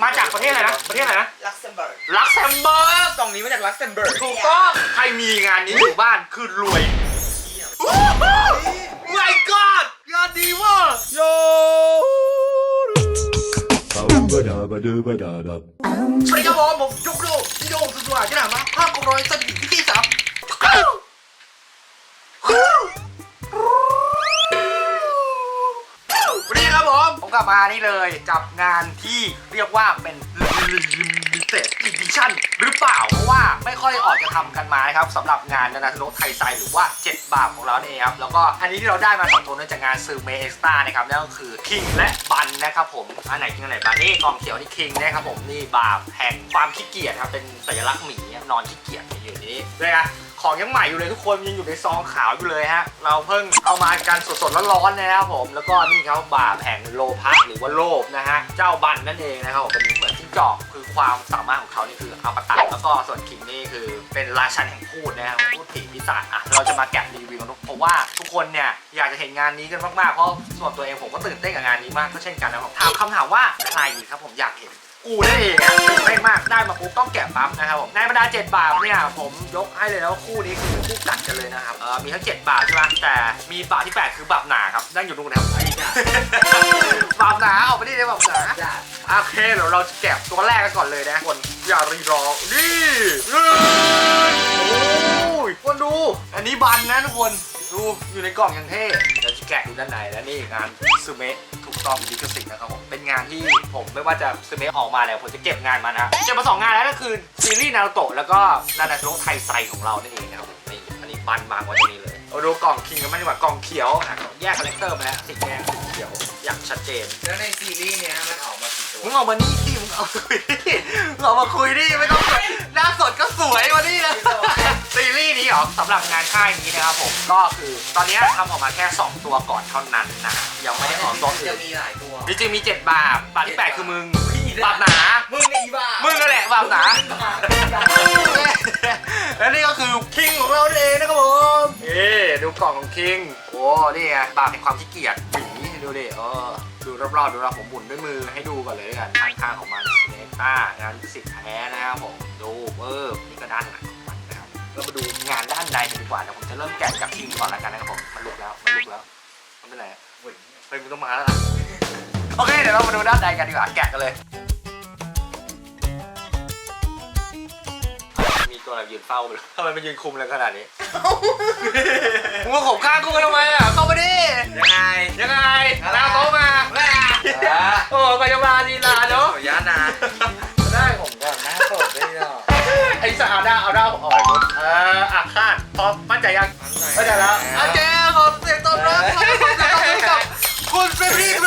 มาจากประเทศอะไรนะ ประเทศอะไรนะ ลักเซมเบิร์กลักเซมเบิร์กกล่องนี้มาจากลักเซมเบิร์กถูกต้องใครมีงานนี้อยู่บ้านคือรวย My God ยอดดีเว่ะโย Ba-ba-da-ba-da-ba-da-da. สวัสดีครับผมผมยกโลกที่โดมสุดหวานที่ไหนมาภาพกร้อยสถิติที่สาม ครับผม ผมกลับมานี่เลยกับงานที่เรียกว่าเป็น limited edition หรือเปล่า เพราะว่าไม่ค่อยออกจะทำกันมานะครับสำหรับงานนานาชนกไทยไซหรือว่า 7 บาทของเราเนี่ยเองครับ แล้วก็อันนี้ที่เราได้มาสองตัวเนื่องจากงานซื้อเมเอ็กซ์ตานะครับนั่นก็คือคิงและบันนะครับผม อันไหนคิงอันไหนบันนี่กองเขียวนี่คิงนะครับผมนี่บาปแห่งความขี้เกียจครับเป็นสัญลักษณ์หมีนอนขี้เกียจอยู่ในนี้เลยนะ ของยังใหม่อยู่เลยทุกคนยังอยู่ในซองขาวอยู่เลยฮะ เราเพิ่งเอามากันสดๆร้อนๆนะครับผม แล้วก็นี่เขาบาแห่งโลภะหรือว่าโลภนะฮะ เจ้าบันนั่นเองนะครับผมเป็นเหมือนจิ้งจอกคือความสามารถของเขานี่คืออมตะแล้วก็ส่วนคิงนี่คือเป็นราชันแห่งพูดนะครับพูดผีปีศาจอะเราจะมาแกะรีวิวกันทุกเพราะว่าทุกคนเนี่ยอยากจะเห็นงานนี้กันมากๆเพราะส่วนตัวเองผมก็ตื่นเต้นกับงานนี้มากก็เช่นกันนะครับถามคำถามว่าใครครับผมอยากเห็น กูนั่นเองอะตื่นเต้นมากได้มาปุ๊บต้องแกะปั๊บนะครับผมในบรรดา7บาทเนี่ยผมยกให้เลยนะว่าคู่นี้คือคู่กัดกันเลยนะครับเออมีทั้ง 7 บาทใช่ไหมแต่มีบาทที่ 8 คือบาปหนาครับนั่งอยู่ตรงนะครับไอ้จ้ะบาปหนาเอาไปดิเลยบาปหนาโอเคเดี๋ยวเราจะแกะตัวแรกกันก่อนเลยนะคนอย่ารีรอนี่โอ้ยคนดู อันนี้บันนะทุกคนดูอยู่ในกล่องอย่างเท่เดี๋ยวจะแกะดูด้านในและนี่งานซูเมะถู กต้องดิจิสิกนะครับผม เป็นงานที่ผมไม่ว่าจะซูเม่ออกมาแล้วผมจะเก็บงานมานะเก็บมาสองงานแล้วก็คือซีรีส์นารูโตะแล้วก็นานาโนะไทไซของเรานั่นเองนะครับผมนี่อันนี้บันมาไว้ตรงนี้เลยเอาดูกล่องคิงกันมางดีกว่ากล่องเขียวอะแยกคาแรคเตอร์มาแล้วสีแดงสีเขียวอย่างชัดเจน แล้วในซีรีส์เนี้ยมันออกมากี่ มึงออกมานี่สิมึงเอาคุยดิมึงออกมาคุยดิไม่ต้องหน้าสดก็สวยมานี่นะซีรีส์นี้เหรอสำหรับงานค่ายนี้นะครับผมก็คือตอนนี้ทำออกมาแค่ 2 ตัวก่อนเท่านั้นนะยังไม่ได้ออกตัวอื่จะนมีหลายตัวจริงๆมี 7 บาทบาทที่ 8 คือมึงบาทหนา มึงนี่บ้ามึงนั่นแหละบาทหนา และนี่ก็คือคิงของเราเองนะครับผมเอ๊ดูกล่องของคิง โอ้ นี่ไงบาปแห่งความขี้เกียจหวีดูดิเออ ดูรอบๆดูรอบผมหมุนด้วยมือให้ดูก่อนเลยกันข้างๆของมันเนต้างานสิทธิ์แท้นะครับผมดูเออนี่ก็ด้านหลังของมันนะครับเรามาดูงานด้านในกันดีกว่าเดี๋ยวผมจะเริ่มแกะจากคิงก่อนแล้วกันนะครับผมมันลุกแล้วมันลุกแล้วมันเป็นไรเฮ้ยมันต้องมาแล้วนะโอเคเดี๋ยวเรามาดูด้านในกันดีกว่าแกะกันเลย ตัวอะไรยืนเฝ้าไปเลยทำไมมันยืนคุมเลยขนาดนี้มึงมาขบข้างกูทำไมอะเข้ามาดิยังไงยังไงลาโต๊ะมาแม่โอ้ไปยามาดีลาเนาะขออนุญาตนะได้ผมก่อนหน้าสดได้เนาะไอ้สาเอาด้าเอาด้าผมออกเลยเอออะคาดพร้อมมั่นใจยังมั่นใจแล้วโอเคขอเสียงตบรับขอเสียงตบรับกับคุณเฟรนดี้เฟ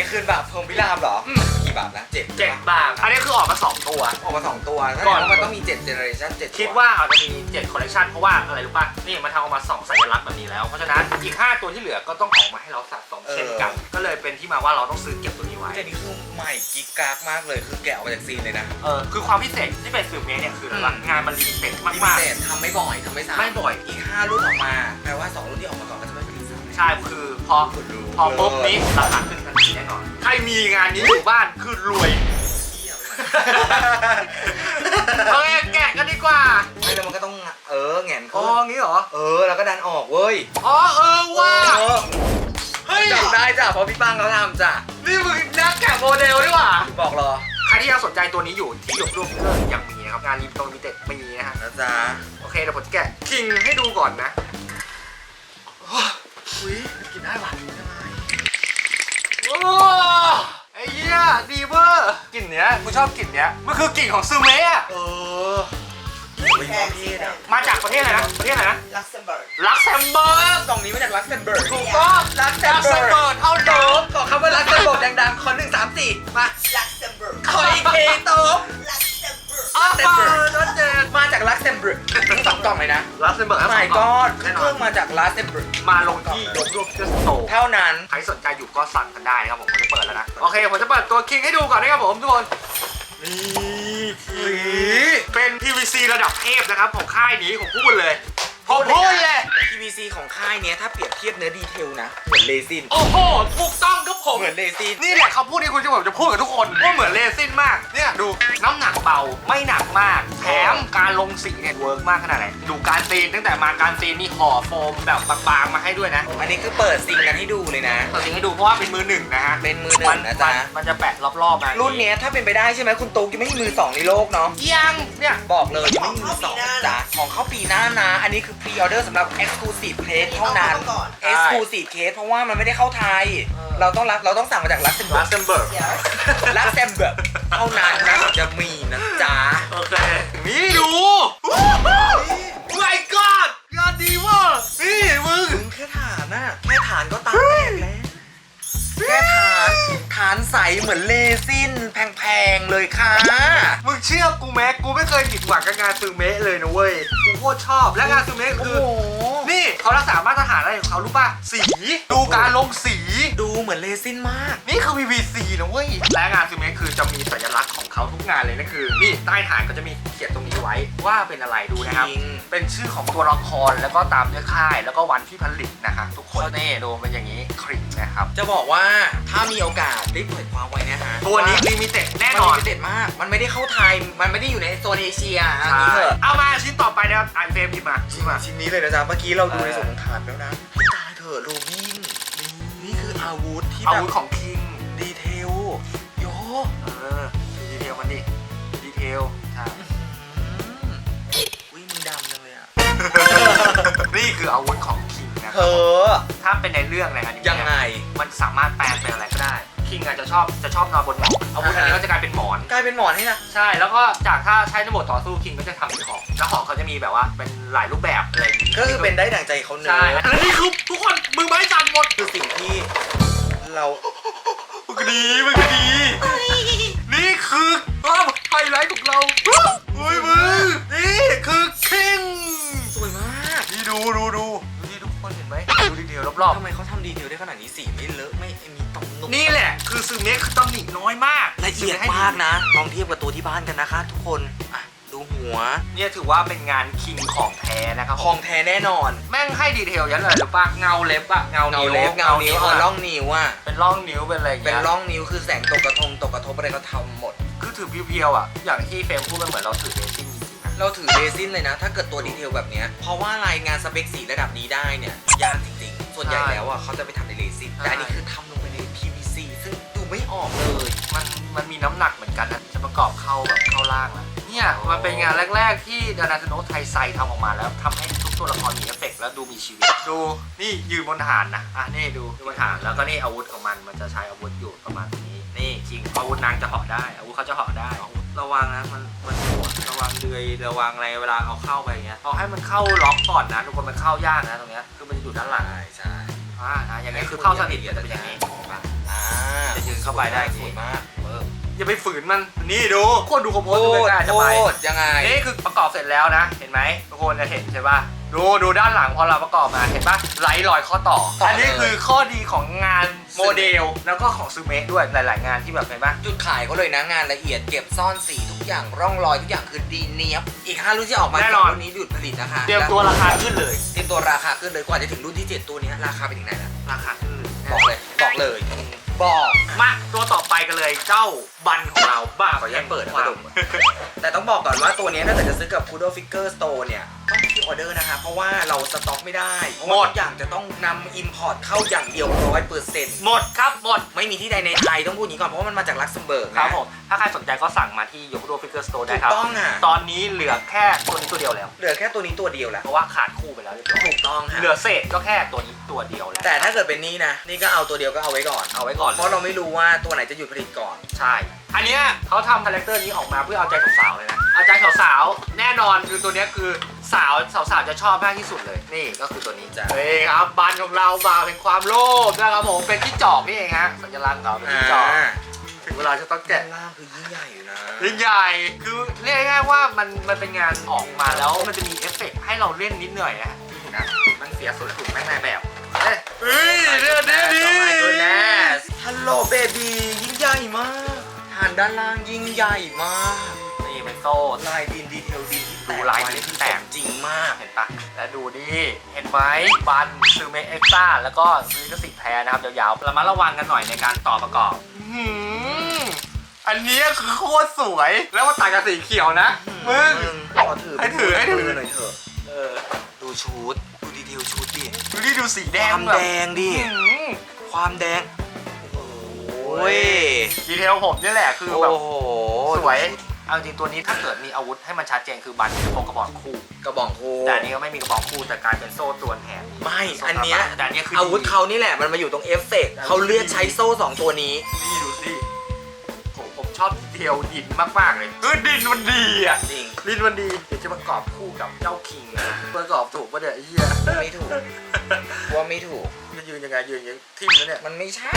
นี้ขึ้นแบบพรหมพิรามเหรอกี่บาทนะเจ็ดเจ็ดบาท อันนี้คือออกมาสองตัว ออกมาสองตัวถ้าก่อน มันต้องมีเจ็ดเจเนอเรชั่นเจ็ดคิดว่าอาจจะมี7คอลเลคชันเพราะว่าอะไรรู้ป่ะ นี่มันทำออกมา2สัญลักษณ์แบบนี้แล้ว เพราะฉะนั้นอีก5ตัวที่เหลือก็ต้องออกมาให้เราสะสมเช่นกัน ก็เลยเป็นที่มาว่าเราต้องซื้อเก็บตัวนี้ไว้เจนี่คือใหม่กิ๊กกากมากเลยคือแกะออกมาจากซีนเลยนะเออคือความพิเศษที่เป็นฟิลเมเนี่ยคืออะไรวะงานมันลิมิเต็ดมากลิมิเต็ดทำไม่บ่อยทำไม่ๆซ้ำไม่บ่อย อีก5รุ่นออกมาแปลว่า2รุ่นที่ออกมาก่อนก็จะไม่ผลิตซ้ำใช่คือพอพอปุ๊บนี้ราคาขึ้นทันทีแน่นอน ใครมีงานนี้อยู่บ้านคือรวยโอเคแกะกันดีกว่า ไม่แล้วมันก็ต้องเออแหงนอ๋อขึ้นงี้เหรอ เออแล้วก็ดันออกเว้ยอ๋อเออว่า เออเฮ้ย จำได้จ้ะเพราะพี่ปังเขาทำจ้ะนี่มึงนักแกะโมเดลดีกว่า บอกรอใครที่ยังสนใจตัวนี้อยู่ที่หยกรูปเลิกยังมีนะครับงานรีวิวมิเต็ดมีนะฮะ นะจ๊ะโอเคเดี๋ยวผมจะแกะคิงให้ดูก่อนนะ อุ้ยกินได้ปะโอ้ไอ้เหี้ยดีเวอร์กลิ่นเนี้ยกูชอบกลิ่นเนี้ยมันคือกลิ่นของซูเมะอะเออไม่ยอมเพศอะมาจากประเทศอะไรนะประเทศอะไรนะลักเซมเบิร์กลักเซมเบิร์กกล่องนี้มาจากลักเซมเบิร์กถูกต้องลักเซลัมกเซเบิมร์กเบิร์กเท่าเดิมบอ เลยนะลักเซมเบิร์กไม่ก็แน่นเคอรื่นองมาจากลักเซมเบิร์กมาลงที่ยกรูปเพื่อสโตเท่านั้น ใครสนใจอยู่ก็สั่งกันได้นะครับผมผมจะเปิดแล้วนะ โอเค ผมจะเปิดตัวคิงให้ดูก่อนนะครับผมทุกคน นี่อุ๊ยเป็น PVC ระดับเทพนะครับของค่ายนี้ผมพูดเลยผผมพูดเลย PVC ของค่ายเนี้ยถ้าเปรียบเทียบเนื้อดีเทลนะ เหมือนเลซิน โอ้โห ถูกต้องครับผมเหมือนเลซินนี่แหละคำพูดที่คุณจะผมจะพูดกับทุกคนว่าเหมือนเลซินมาก เนี่ยดูน้ำหนักเบาไม่หนักมาก แถมการลงสีเนี่ยเวิร์กมากขนาดไหนดูการซีนตั้งแต่มาการซีนนี่ห่อโฟมแบบบางๆมาให้ด้วยนะอันนี้คือเปิดซิงกันให้ดูเลยนะเปิดสิ่งให้ดูเพราะว่าเป็นมือหนึ่งนะฮะเป็นมือหนึ่งนะจ๊ะ มัมันจะแปะรอบๆมารุ่นเนี้ยถ้าเป็นไปได้ใช่ไหมคุณตุ๊กยังไม่มีมือสองในโลกเนาะ ยังเนี่ยบอกเลยยังไม่มีมือสองนะจ๊ะของเข้าปีหน้านะ อันนี้คือพรีออเดอร์สำหรับ Exclusive Case เท่านั้นเอาก่อน Exclusive Case เพราะว่ามันไม่ได้เข้าไทย เราต้องรับเราต้องสั่งมาจากลักเซมเบิลัร์สกเซมเบิร์กเดี๋ยวลักเซมเบิร์กเท่านั้นนะถึงจะมีนะจ๊ะโอเคนี่ดูไม่กอดยอดดีเว่ะนี่มึงมึงแค่ฐานน่ะแค่ฐานก็ตาแตกแล้วแค่ฐานฐานใสเหมือนเลซินแพงๆเลยค่ะมึงเชื่อกูแม็กกูไม่เคยผิดหวังกับงานซูเมะเลยนะเว้ย กูโคตรชอบ และงานซูเมะโอ้คืโหอนี่เขารักษามาตรฐานอะไรของเขารู้ป่ะ สี ดูการลงสี ดูเหมือนเลซินมาก นี่คือ PVC นะเว้ย และงานซูเมะคือจะมีสัญลักษณ์ของเขาทุกงานเลยนั่นคือ นี่ใต้ฐานก็จะมีเขียนตรงนี้ไว้ว่าเป็นอะไรดูนะครับ จริง เป็นชื่อของตัวละครแล้วก็ตามด้วยค่าย แล้วก็วันที่ผลิตนะคะทุกคนนี่ดูเป็นอย่างนี้คลิปนะครับ จะบอกว่าถ้ามีโอกาสได้เปิดความไว้นะฮะตัวนี้ลิมิเต็ดแน่แน่นนออนนเด็ดมาก มันไม่ได้เข้าไทย มันไม่ได้อยู่ในโซนเอเชียอันใช่นี้เถอะเอามาชิ้นต่อไปนะครับอ่านเฟรมหยิบมาหยิบมา ชิ้นนี้เลยนะจ๊ะ เมื่อกี้เราดูเออในส่วนของฐานแล้วนะพี่ตายเถอะโรบินนี่คื ออาวุธที่อาแบบวุธของคิงดีเทลโยเออดูดีเทลมันดิดีเทลใช่อุ้ยมึงดำจังเลยอะนี่คืออาวุธของคิงนะเธอถ้าเป็นในเรื่องในอนิเมะยังไง มันสามารถแปลงเป็นอะไรก็ได้ คิงอาจจะชอบจะชอบนอนบนหมอนอาวุธอันนี้ก็จะกลายเป็นหมอน กลายเป็นหมอนให้นะ ใช่แล้วก็จากถ้าใช้ในโหมดต่อสู้คิงก็จะทำเป็นหอกแล้วหอกเขาจะมีแบบว่าเป็นหลายรูปแบบอะไรอย่างงี้ก็คือเป็นได้ดั่งใจเขาเนื้ใช่อแล้วนี่คือทุกคนมือไม้สั่นหมดคือสิ่งที่เรามึงก็ดีมึงก็ดี นี่คือความไฮไลท์ของเราเฮ้ยมึงนี่คือคิงสวยมากนี่ดูดูดูดูนี่ทุกคนเห็นไหมดูดีเทลรอบทำไมเขาทำดีเทลได้ขนาดนี้สีไม่เลอะไม่มีต่อม นุ่มๆนี่แหละคือซูเมะคือตำหนิน้อยมากละเอียดมากนะ ลองเทียบกับตัวที่บ้านกันนะคะ ทุกคนอะดูหัว เนี่ยถือว่าเป็นงานคิงของแท้นะครับของแท้แน่นอน แม่งให้ดีเทลเยันเลยหรือปะเงาเล็บอะเงาเงานิ้วเล็บเงานิ้วเอออะร่องนิ้วอะเป็นร่องนิ้วเป็นอะไรอย่างเป็นเงี้ยร่องนิ้วคือแสงตกกระทงตกกระทบอะไรก็ทำหมด คือถือเพียวๆอะอย่างที่เฟรมพูดมันเหมือนเราถือเรซิ่งจริงๆนะเราถือเรซินเลยนะ ถ้าเกิดตัวดีเทลแบบเนี้ยเพราะว่ารายงานสเปคสีระดับนี้ได้เนี่ยยากจริงๆ ส่วนใหญ่แล้วอะเขาจะไปทำในเรซินใช่แต่อันนี้คือทำ ไม่ออกเลย มันมันมีน้ำหนักเหมือนกันนะ จะประกอบเข้าแบบเข้าล่างอะเนี่ยมันเป็นงานแรก ๆ ที่ดานาโนไทไซทำออกมาแล้วทำให้ทุกตัวละครมีเอฟเฟกต์แล้วดูมีชีวิต ดูนี่ยืนบนฐานนะอะนี่ดูยืนบนฐานแล้วก็นี่อาวุธของมันมันจะใช้อาวุธอยู่ประมาณนี้นี่จริงอาวุธนางจะเหาะได้อาวุธเขาจะเหาะได้ ระวังนะมันมันปวดระวังเดือยระวังอะไรเวลาเอาเข้าไปอย่างเงี้ยเอาให้มันเข้าล็อกก่อนนะทุกคนมันเข้ายากนะตรงเนี้ยคือมันจะอยู่ด้านหลังใช่ใช่อ่านะอย่างนี้คือเข้าสนิทก็จะเป็นอย่างนี้อ่า จะยืนเข้าไปได้สวยมากเอออย่าไปฝืนมันนี่ดูคนดูคอมโพสโคดูตรใกล้ๆจะโคไปตรยังไงนี่คือประกอบเสร็จแล้วนะ เห็นไหมทุกคนจะเห็นใช่ป่ะดูดูด้านหลังพอเราประกอบมาเห็นป่ะไหลลอยข้อต่อต่ออัอันนี้เลยคือข้อดีของงานโมเดล แล้วก็ของซูเมะด้วยหลาย ๆ งานที่แบบเห็นป่ะจุดขายเขาเลยนะงานละเอียดเก็บซ่อนสีทุกอย่างร่องรอยทุกอย่างคือดีเนียบอีก5รุ่นที่ออกมาแน่นอนรุ่นนี้หยุดผลิตนะคะเตรียมตัวราคาขึ้นเลยเตรียมตัวราคาขึ้นเลยกว่าจะถึงรุ่นที่ 7 ตัวเนี้ยราคาเป็นยังไงนะราคาขึ้นเลยบอกเลยบอกเลย บอกมาตัวต่อไปกันเลยเจ้าบันของเราบ้าขออนุญาตเปิดนะควาพัดมลมแต่ต้องบอกก่อนว่าตัวเนี้ยถ้าเกิดจะซื้อกับ Kudo Figure Store เนี่ย ต้องที่ออเดอร์นะคะ เพราะว่าเราสต็อกไม่ได้เพราะว่าทุกอย่างจะต้องนำอิมพอร์ตเข้าอย่างเดียวร้อยเปอร์เซ็นต์หมดครับหมดไม่มีที่ใดในไทยต้องพูดอย่างนี้ก่อนเพราะว่ามันมาจากลักเซมเบิร์กครับนะผมถ้าใครสนใจก็สั่งมาที่ยกโดฟิกเกอร์สโตร์ได้ถูกครับ ต้องอะตอนนี้เหลือแค่ตัวนี้ตัวเดียวแล้ว เหลือแค่ตัวนี้ตัวเดียวแหละเพราะว่าขาดคู่ไปแล้วเรียบร้อยถูกต้องฮะเหลือเศษก็แค่ตัวนี้ตัวเดียวแล้วแต่ถ้าเกิดเป็นนี่นะนี่ก็เอาตัวเดียวก็เอาไว้ก่อน เอาไว้ก่อนเลยเพราะเราไม่รู้ว่าตัวไหนจะหยุดผลิตก่อน ใช่ อันเนี้ยเขาทำคาแรคเตอร์นี้ออกมาเพื่อเอาใจสาวๆเลยนะ เอาใจสาวๆแน่นอนคือตัวเนี้ยคือสาวสาวๆจะชอบมากที่สุดเลยนี่ก็คือตัวนี้จ้ะเฮ้ยครับบันของเราบาเป็นความโลภนะครับผมเป็นที่จอกนี่เองฮะสัญลักษณ์ของเราเป็นที่จอกถึงเวลาจะต้องแกะแกะล่างคือยิ่งใหญ่อยู่นะ ยิ่งใหญ่ คือเรียกง่ายๆว่ามันมันเป็นงานออกมาแล้วมันจะมีเอฟเฟกต์ให้เราเล่นนิดหน่อยนะนี่นะมันเสียสุดถูกแม่งในแบบเอ้ยเฮ้ยเรื่องนี้ดีตัวแนสฮัลโหลเบบียิ่งใหญ่มากฐานด้านล่างยิ่งใหญ่มากนี่เป็น โซ่ลายดินดีเทลดินที่ดูลายนี้คือแตก จริงมาก เห็นปะแล้วดูนี่เห็นไหมบันซูเมเอ็กซ่าแล้วก็ซื้อก็สิทธิ์แท้นะครับยาวๆระมัดระวังกันหน่อยในการต่อประกอบอื้อหืออันนี้คือโคตรสวย แล้วมันต่างกับสีเขียวนะ มึง ขอถือให้ถือให้ถือ หน่อยเถอะเออดูชุดดูดีเทลชุดดิดูนี่ดูสีแดคงวามแบบแดงดิอื้อหือความแดง โอ้ย ดีเทลผมนี่แหละคือแบบ โอ้โหสวย เอาจริงตัวนี้ถ้าเกิดมีอาวุธให้มันชัดเจนคือบันจะพกกระบอกคู่ กระบอกโคแต่อันนี้ก็ไม่มีกระบอกคู่แต่กลายเป็นโซ่ตรวนแทนไม่ อันเนี้ยแต่อันเนี้ยคืออาวุธดีเขานี่แหละมันมาอยู่ตรงเอฟเฟกต์เขาเลือกใช้โซ่สองตัวนี้ นี่ดูสิผมผมชอบดีเทลดินมากๆเลยคือดินมันดีอะจริง ดินมันดีเดี๋ยวจะประกอบคู่กับเจ้าคิงนะประกอบถูกปะเนี่ยไอ้เหี้ยไม่ถูก ว่าไม่ถูก จะยืนยังไงยืนอย่างนี้ทิ่มแล้วเนี่ยมันไม่ใช่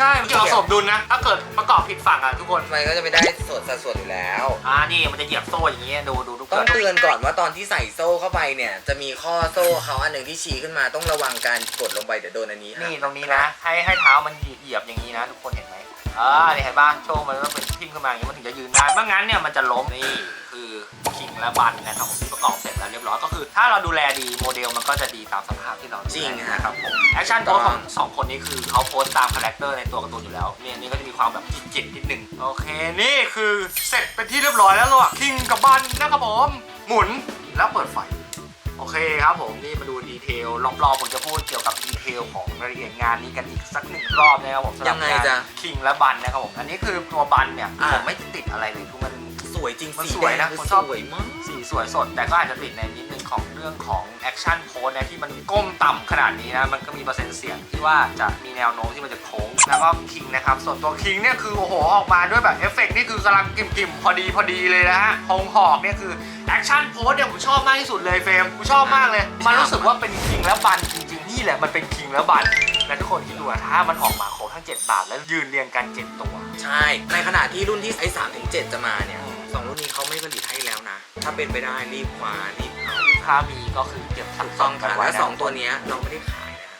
ใช่มันจะเอาสมดุลนะ ถ้าเกิดประกอบผิดฝั่งอะทุกคน มันก็จะไม่ได้ส่วนสัดส่วนอยู่แล้ว อ่านี่มันจะเหยียบโซ่อย่างเงี้ยดูดูทุกคต้องนเตือนก่อนว่าตอนที่ใส่โซ่เข้าไปเนี่ย จะมีข้อโซ่เขาอันหนึ่งที่ชี้ขึ้นมาต้องระวังการกดลงไปเดี๋ยวโดนอันนี้นี่ตรงนี้นะ ให้ให้เท้ามันเหยียบอย่างนี้นะ ทุกคนเห็นไหมอ่านี่เห็นป่ะโชว์มันต้องเป็นทิ่มขึ้นมาอย่างนี้มันถึงจะยืนได้ไม่งั้นเนี่ยมันจะล้มนี่คือคิงและบันนะครับผมที่ประกอบ ยบร้อยก็คือ ถ้าเราดูแลดีโมเดลมันก็จะดีตามสภาพที่เราดูแลจริงนะครับผมแอคชั่นโพสของสองคนนี้คือเขาโพสต์ตามคาแรคเตอร์ในตัวการ์ตูนอยู่แล้วเนี่ยนี่ก็จะมีความแบบจิตๆนิดนึงโอเคนี่คือเสร็จเป็นที่เรียบร้อยแล้วระหว่างคิงกับบันนะครับผมหมุนแล้วเปิดไฟ โอเคครับผมนี่มาดูดีเทลรอบๆผมจะพูดเกี่ยวกับดีเทลของรายละเอียดงานนี้กันอีกสักหนึ่งรอบนะครับผมสำหรับยังไงจ๊ะ คิงและบันนะครับผมอันนี้คือตัวบันเนี่ยอ่า ผมไม่ติดอะไรเลยคือมัน สวยจริงมันสีสวยนะแดงผมคือชอบ สวยมาก สีสวยสด แต่ก็อาจจะติดในนิดนึงของเรื่องของแอคชั่นโพสเนี่ยที่มันก้มต่ำขนาดนี้นะ มันก็มีเปอร์เซ็นต์เสี่ยงที่ว่าจะมีแนวโน้มที่มันจะโค้ง แล้วก็คิงนะครับ ส่วนตัวคิงเนี่ยคือโอ้โหออกมาด้วยแบบเอฟเฟกต์นี่คือกำลังกิ่มๆ พอดีพอดีเลยนะฮะหงหอกเนี่ยคือ แอคชั่นโพสเนี่ยผมชอบมากที่สุดเลยเฟรมผมชอบมากเลย มันรู้สึกว่าเป็นคิงแล้วบันจริงๆนี่แหละมันเป็นคิงแล้วบันและทุกคนคิดดูอะถ้ามันออกมาครบทั้ง 7 บาทแล้วยืนเรียงกัน 7 ตัว ใช่ ในขณะที่รุ่นที่ไอ้สามถึงเจ็ดจะมาเนี่ยสองรุ่นนี้เขาไม่ผลิตให้แล้วนะ ถ้าเป็นไปได้รีบคว้ารีบเอาถ้ามีก็คือเก็บสะถูกสต้องมกัค่ะนไว้และนะสองตัวเนี้ยเราไม่ได้ขายนะ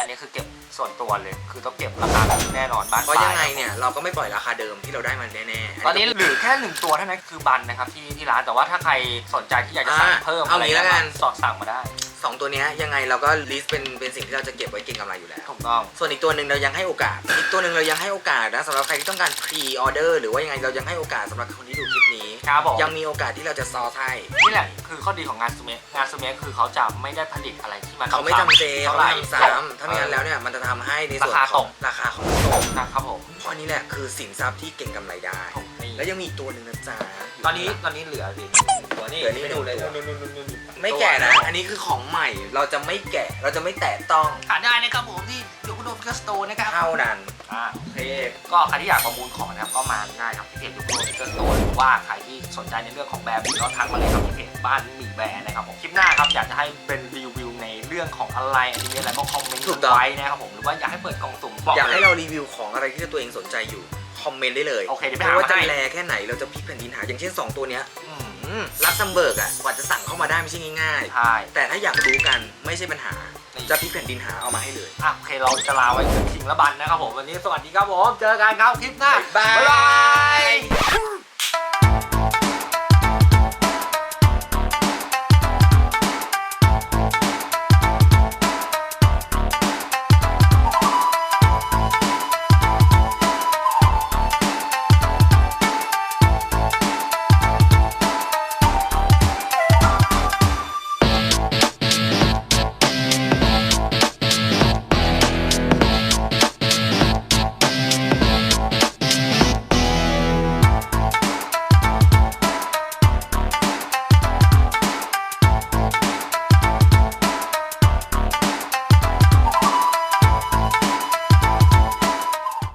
อันนี้คือเก็บ ส่วนตัวเลย คือต้องเก็บราคาแบบแน่นอนบ้านเพราะยังไงปลาเนี่ยเราก็ไม่ปล่อยราคาเดิมที่เราได้มันแน่ๆตอนนี้เหลือแค่หนึ่งตัวเท่านั้นคือบันนะครับที่ที่ร้านแต่ว่าถ้าใครสนใจที่อยากจะสั่งอ่าเพิ่มเอาอะไรงี้แล้วกันสอดสั่งมาได้ สองตัวเนี้ยยังไงเราก็ลิสต์เป็นเป็นสิ่งที่เราจะเก็บไว้เก็งกำไรอยู่แล้ว ถูกต้อง ส่วนอีกตัวหนึ่งเรายังให้โอกาส อีกตัวหนึ่งเรายังให้โอกาสนะสำหรับใครที่ต้องการพรีออเดอร์หรือว่ายังไงเรายังให้โอกาสสำหรับคนที่ดูคลิปนี้ ครับผม ยังมีโอกาสที่เราจะซอสให้นี่แหละคือข้อดีของงานซูเมะงานซูเมะคือเขาจะไม่ได้ผลิตอะไรที่มันเขาไม่ทำเจเท่าเขาไหไม่ร่ทำซ้ำถ้าไม่งั้นแล้วเนี่ยมันจะทำให้ในส่วนราคาขตองกราคาของตกนะครับผมเพราะนี่แหละคือสินทรัพย์ที่เก่งกำไรได้นี่แล้วยังมีอีกตัวหนึ่งนะจ๊ะตอนนี้ตอนนี้เหลือสิตัว นี้เหลือนี่ไปดูเลยหนึ่งตัวนู่นนู่นนู่นนู่นไม่แก่นะ อันนี้คือของใหม่ เราจะไม่แกะ เราจะไม่แตะต้องหาได้นะครับผมที่ยูคุโดฟิกสโตร์นะครับเท่านั้นอ่าโอเคก็ใครที่อยากประมูลของนะครับก็มาได้ครับที่เพจยูโรฟิกเกอร์สโตร์หรือว่าใครที่สนใจในเรื่องของแบรนด์ก็ทักมาเลยครับที่เพจบ้านหมีแบรนด์นะครับผมคลิปหน้าครับอยากจะให้เป็นรีวิวในเรื่องของอะไรอันนี้อะไรก็คอมเมนต์ถูกันกต้อง ไว้นะครับผมหรือว่าอยากให้เปิดกล่องสุ่มบอกอยากเลให้ยเรารีวิวของอะไรที่ตัวเองสนใจอยู่ คอมเมนต์ได้เลยโอเคเดี๋ยวไปไม่หาว่ามาจะให้ แลแค่ไหน เราจะพลิกแผ่นดินหา อย่างเช่น 2 ตัวเนี้ยอืมอืม ลักซัมเบิร์กอะกว่าจะสั่งเข้ามาได้ไม่ใช่ง่ายใช่ ๆ แต่ถ้าอยากรู้กันไม่ใช่ปัญหานี่จะพลิกแผ่นดินหาเอามาให้เลย อะโอเคเราจะลาไว้ถึงคิงและบันนะครับผม วันนี้สวัสดีครับผม เจอกันครับคลิปหน้าบ๊ายบายบ๊ายบาย